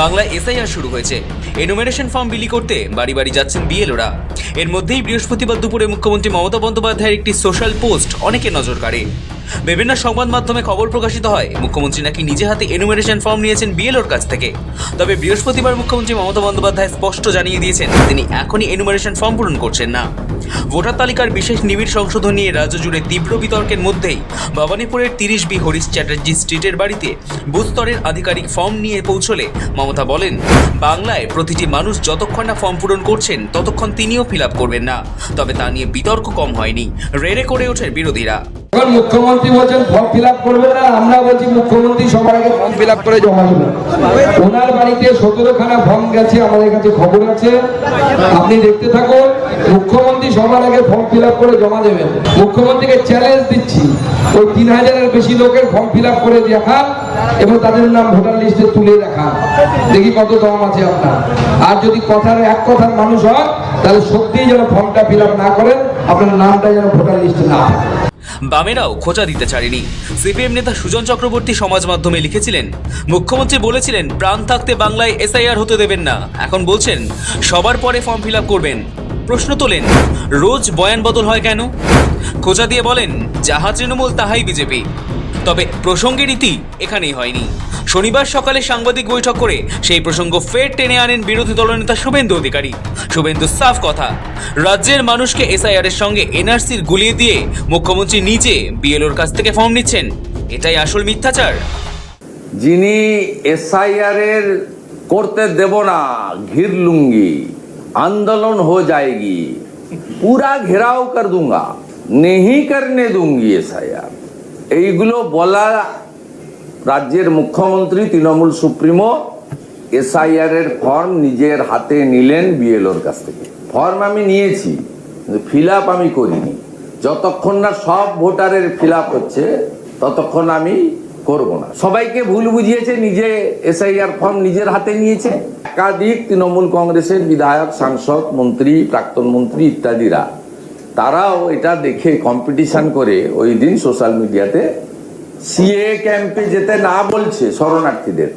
বাংলায় এসআইআর শুরু হয়েছে। এনুমেরেশন ফর্ম বিলি করতে বাড়ি বাড়ি যাচ্ছেন বিএলওরা। এর মধ্যেই বৃহস্পতিবার দুপুরে মুখ্যমন্ত্রী মমতা বন্দ্যোপাধ্যায়ের একটি সোশ্যাল পোস্ট অনেকে নজর কাড়ে। বিভিন্ন সংবাদ মাধ্যমে খবর প্রকাশিত হয়। মুখ্যমন্ত্রী নাকি নিজে হাতে এনুমেরেশন ফর্ম নিয়েছেন বিএলওর কাছ থেকে। তবে বৃহস্পতিবার মুখ্যমন্ত্রী মমতা বন্দ্যোপাধ্যায় স্পষ্ট জানিয়ে দিয়েছেন, তিনি এখনই এনুমেরেশন ফর্ম পূরণ করছেন না। ভোটার তালিকার বিশেষ নিবিড় সংশোধন নিয়ে রাজ্য জুড়ে তীব্র বিতর্কের মধ্যেই ভবানীপুরের তিরিশ বি হরিশ চ্যাটার্জি স্ট্রিটের বাড়িতে বুথ স্তরের আধিকারিক ফর্ম নিয়ে পৌঁছলে মমতা বলেন, বাংলায় প্রতিটি মানুষ যতক্ষণ না ফর্ম পূরণ করছেন, ততক্ষণ তিনিও ফিল করবেন না। তবে তা নিয়ে বিতর্ক কম হয়নি। রেড়ে করে ওঠেন বিরোধীরা। এখন মুখ্যমন্ত্রী বলছেন ফর্ম ফিল আপ করবে না, আমরা বলছি মুখ্যমন্ত্রী সবার আগে ফর্ম ফিল আপ করে জমা দেবেন ওনার বাড়িতে সতেরোখানা ফর্ম গেছে, আমাদের কাছে খবর আছে। আপনি দেখতে থাকুন, মুখ্যমন্ত্রী সবার আগে ফর্ম ফিল আপ করে জমা দেবেন মুখ্যমন্ত্রীকে চ্যালেঞ্জ দিচ্ছি, ওই তিন হাজারের বেশি লোকের ফর্ম ফিল আপ করে দেখান এবং তাদের নাম ভোটার লিস্টে তুলে দেখান। দেখি কত দম আছে আপনার। আর যদি কথার এক কথার মানুষ হয়, তাহলে সত্যিই যেন ফর্মটা ফিল আপ না করেন, আপনার নামটা যেন ভোটার লিস্টে না থাকে। বামেরাও খোঁচা দিতে ছাড়েনি সিপিএম নেতা সুজন চক্রবর্তী সমাজ মাধ্যমে লিখেছিলেন, মুখ্যমন্ত্রী বলেছিলেন, প্রাণ থাকতে বাংলায় এসআইআর হতে দেবেন না। এখন বলছেন, সবার পরে ফর্ম ফিল করবেন। প্রশ্ন তোলেন, রোজ বয়ান বদল হয় কেন? খোঁজা দিয়ে বলেন, যাহা তৃণমূল, তাহাই বিজেপি। তবে প্রসঙ্গের ইতি এখানেই হয়নি। শনিবার সকালে সাংবাদিক বৈঠক করে সেই প্রসঙ্গ ফের টেনে আনেন বিরোধী দলনেতা শুভেন্দু অধিকারী। শুভেন্দু, সাফ কথা। রাজ্যের মানুষকে এসআইআর এর সঙ্গে এনআরসির গুলিয়ে দিয়ে মুখ্যমন্ত্রী নিজে বিএলওর কাছ থেকে ফর্ম নিচ্ছেন। এটাই আসল মিথ্যাচার। যিনি এসআইআর এর করতে দেব না, ঘির লুঙ্গি, আন্দোলন হয়ে যায়গি, পুরা ঘেরাও কর দুঙ্গা, নেহি করনে দুঙ্গি এসআইআর। এইগুলো বলা রাজ্যের মুখ্যমন্ত্রী তৃণমূল সুপ্রিমো এসআইআর এর ফর্ম নিজের হাতে নিলেন বিএলওর কাছ থেকে। ফর্ম আমি নিয়েছি ফিল আপ আমি করিনি। যতক্ষণ না সব ভোটারের ফিল আপ হচ্ছে, ততক্ষণ আমি করব না। সবাইকে ভুল বুঝিয়েছে, নিজে এসআইআর ফর্ম নিজের হাতে নিয়েছে। একাধিক তৃণমূল কংগ্রেসের বিধায়ক, সাংসদ, মন্ত্রী, প্রাক্তন মন্ত্রী ইত্যাদিরা, তারাও এটা দেখে কম্পিটিশন করে ওই দিন সোশ্যাল মিডিয়াতে সিএ ক্যাম্পে যেতে না বলছে শরণার্থীদের।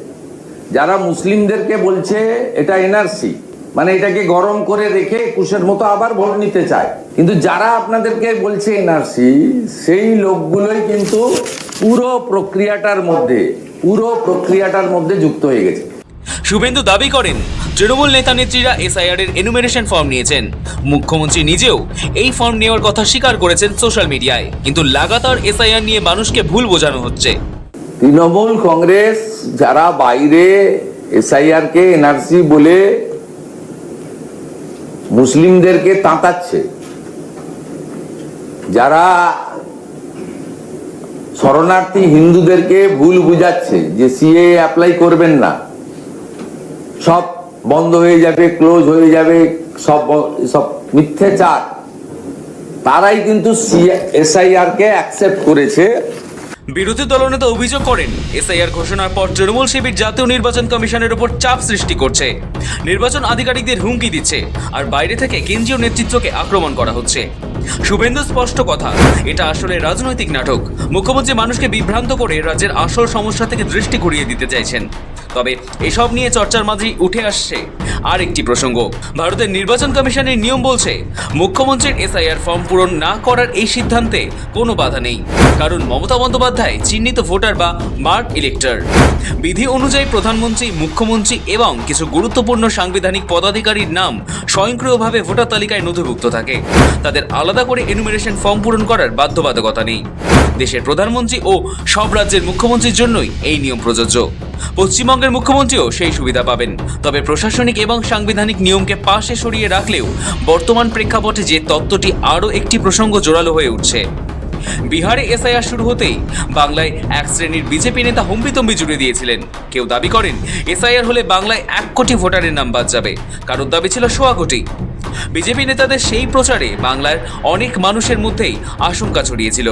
যারা মুসলিমদেরকে বলছে, এটা এনআরসি। মানে এটাকে গরম করে রেখে একুশের মতো আবার ভোট নিতে চায়। কিন্তু যারা আপনাদেরকে বলছে এনআরসি, সেই লোকগুলোই কিন্তু পুরো প্রক্রিয়াটার মধ্যে, পুরো প্রক্রিয়াটার মধ্যে যুক্ত হয়ে গেছে। শুভেন্দু দাবি করেন তৃণমূল নেতা নেত্রীরা এসআইআর এর এনুমেরেশন ফর্ম নিয়েছেন। মুখ্যমন্ত্রী নিজেও এই ফর্ম নেওয়ার কথা স্বীকার করেছেন সোশ্যাল মিডিয়ায় কিন্তু লাগাতার এসআইআর নিয়ে মানুষকে ভুল বোঝানো হচ্ছে। তৃণমূল কংগ্রেস যারা বাইরে এসআইআর কে এনআরসি বলে মুসলিমদেরকে তাঁতাচ্ছে, যারা শরণার্থী হিন্দুদেরকে ভুল বুঝাচ্ছে যে সিএ অ্যাপ্লাই করবেন না, সব বন্ধ হয়ে যাবে ক্লোজ হয়ে যাবে, সব সব মিথ্যেচার। তারাই কিন্তু এসআইআর কে অ্যাকসেপ্ট করেছে। বিরোধী দলনেতা অভিযোগ করেন, এসআইআর ঘোষণার পর তৃণমূল শিবির জাতীয় নির্বাচন কমিশনের উপর চাপ সৃষ্টি করছে। নির্বাচন আধিকারিকদের হুমকি দিচ্ছে আর বাইরে থেকে কেন্দ্রীয় নেতৃত্বকে আক্রমণ করা হচ্ছে। শুভেন্দু, স্পষ্ট কথা, এটা আসলে রাজনৈতিক নাটক। মুখ্যমন্ত্রী মানুষকে বিভ্রান্ত করে রাজ্যের আসল সমস্যা থেকে দৃষ্টি ঘুরিয়ে দিতে চাইছেন। তবে এসব নিয়ে চর্চার মাঝেই উঠে আসছে আর একটি প্রসঙ্গ। ভারতের নির্বাচন কমিশনের নিয়ম বলছে, মুখ্যমন্ত্রীর এসআইআর ফর্ম পূরণ না করার এই সিদ্ধান্তে কোনো বাধা নেই। কারণ মমতা বন্দ্যোপাধ্যায় চিহ্নিত ভোটার বা মার্ক ইলেক্টর। বিধি অনুযায়ী প্রধানমন্ত্রী, মুখ্যমন্ত্রী এবং কিছু গুরুত্বপূর্ণ সাংবিধানিক পদাধিকারীর নাম স্বয়ংক্রিয়ভাবে ভোটার তালিকায় নথিভুক্ত থাকে। তাদের আলাদা করে এনুমিনেশন ফর্ম পূরণ করার বাধ্যবাধকতা নেই। দেশের প্রধানমন্ত্রী ও সব রাজ্যের মুখ্যমন্ত্রীর জন্যই এই নিয়ম প্রযোজ্য। পশ্চিমবঙ্গের মুখ্যমন্ত্রীও সেই সুবিধা পাবেন। তবে প্রশাসনিক এবং সাংবিধানিক নিয়মকে পাশে সরিয়ে রাখলেও বর্তমান প্রেক্ষাপটে যে তত্ত্বটি আরও একটি প্রসঙ্গ জোরালো হয়ে উঠছে। বিহারে এসআইআর শুরু হতেই বাংলায় এক শ্রেণির বিজেপি নেতা হম্বিতম্বি জুড়ে দিয়েছিলেন। কেউ দাবি করেন, এসআইআর হলে বাংলায় এক কোটি ভোটারের নাম বাদ যাবে। কারোর দাবি ছিল সোয়া কোটি। বিজেপি নেতাদের সেই প্রচারে বাংলার অনেক মানুষের মধ্যেই আশঙ্কা ছড়িয়েছিল।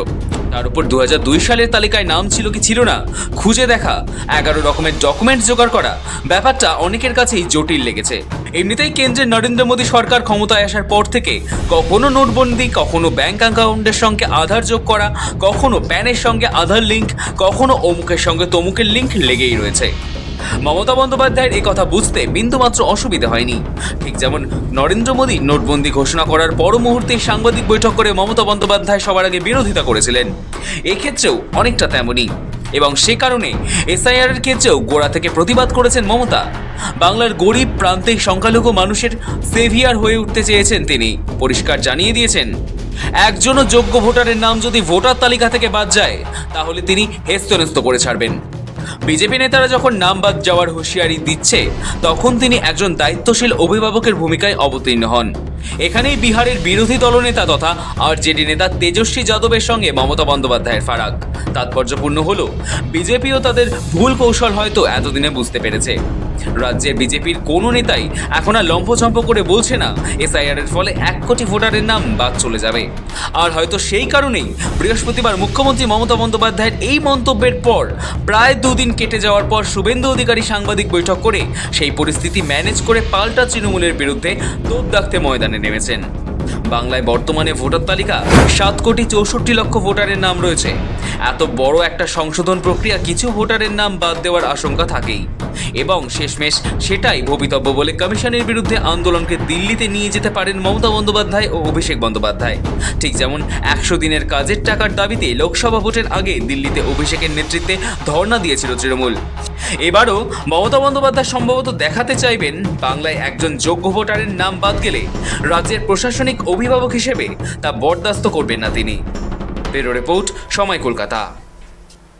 তার উপর দু হাজার দুই সালের তালিকায় নাম ছিল কি ছিল না, খুঁজে দেখা, এগারো রকমের ডকুমেন্ট জোগাড় করা, ব্যাপারটা অনেকের কাছেই জটিল লেগেছে। এমনিতেই কেন্দ্রের নরেন্দ্র মোদী সরকার ক্ষমতায় আসার পর থেকে কখনো নোটবন্দি, কখনো ব্যাংক অ্যাকাউন্টের সঙ্গে আধার যোগ করা, কখনো প্যানের সঙ্গে আধার লিঙ্ক কখনো অমুকের সঙ্গে তমুকের লিঙ্ক লেগেই রয়েছে। মমতা বন্দ্যোপাধ্যায়ের এই কথা বুঝতে বিন্দুমাত্র অসুবিধা হয়নি। ঠিক যেমন নরেন্দ্র মোদী নোটবন্দি ঘোষণা করার পর মুহূর্তে সাংবাদিক বৈঠক করে মমতা বন্দ্যোপাধ্যায় সবার আগে বিরোধিতা করেছিলেন। এক্ষেত্রেও অনেকটা তেমনই। এবং সে কারণে এসআইআর এর ক্ষেত্রেও গোড়া থেকে প্রতিবাদ করেছেন মমতা। বাংলার গরিব প্রান্তিক সংখ্যালঘু মানুষের সেভিয়ার হয়ে উঠতে চেয়েছেন তিনি। পরিষ্কার জানিয়ে দিয়েছেন, একজনও যোগ্য ভোটারের নাম যদি ভোটার তালিকা থেকে বাদ যায়, তাহলে তিনি হেস্তনেস্ত করে ছাড়বেন। বিজেপি নেতারা যখন নাম বাদ যাওয়ার হুঁশিয়ারি দিচ্ছে, তখন তিনি একজন দায়িত্বশীল অভিভাবকের ভূমিকায় অবতীর্ণ হন। এখানেই বিহারের বিরোধী দলনেতা তথা আরজেডি নেতা তেজস্বী যাদবের সঙ্গে মমতা বন্দ্যোপাধ্যায়ের ফারাক। তাৎপর্যপূর্ণ হল, বিজেপিও তাদের ভুল কৌশল হয়তো এতদিনে বুঝতে পেরেছে। রাজ্যের বিজেপির কোনো নেতাই এখন আর লম্ফচম্প করে বলছে না এসআইআর এর ফলে এক কোটি ভোটারের নাম বাদ চলে যাবে। আর হয়তো সেই কারণেই বৃহস্পতিবার মুখ্যমন্ত্রী মমতা বন্দ্যোপাধ্যায়ের এই মন্তব্যের পর প্রায় দুদিন কেটে যাওয়ার পর শুভেন্দু অধিকারী সাংবাদিক বৈঠক করে সেই পরিস্থিতি ম্যানেজ করে পাল্টা তৃণমূলের বিরুদ্ধে তোপ দাগতে ময়দানে নেমেছেন। বাংলায় বর্তমানে ভোটার তালিকা সাত কোটি চৌষট্টি লক্ষ ভোটারের নাম রয়েছে। এত বড় একটা সংশোধন প্রক্রিয়া কিছু ভোটারের নাম বাদ দেওয়ার আশঙ্কা থাকেই। এবং শেষমেশ সেটাই ভবিতব্য বলে কমিশনের বিরুদ্ধে আন্দোলনকে দিল্লিতে নিয়ে যেতে পারেন মমতা বন্দ্যোপাধ্যায় ও অভিষেক বন্দ্যোপাধ্যায়। ঠিক যেমন একশো দিনের কাজের টাকার দাবিতে লোকসভা ভোটের আগে দিল্লিতে অভিষেকের নেতৃত্বে ধর্ণা দিয়েছিল তৃণমূল। এবারও মমতা বন্দ্যোপাধ্যায় সম্ভবত দেখাতে চাইবেন বাংলায় একজন যোগ্য ভোটারের নাম বাদ গেলে রাজ্যের প্রশাসনিক অভিভাবক হিসেবে তা বরদাস্ত করবেন না তিনি। ব্যুরো রিপোর্ট সময় কলকাতা।